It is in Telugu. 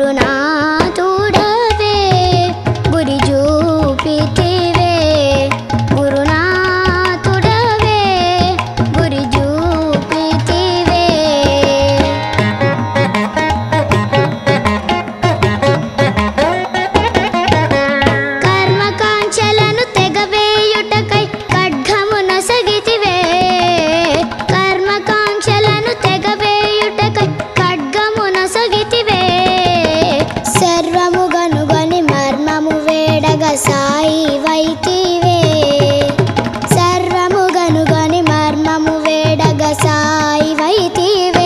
திருநா సాయి వైతివే. సర్వము గనుగని మర్మము వేడగ సాయి వైతివే.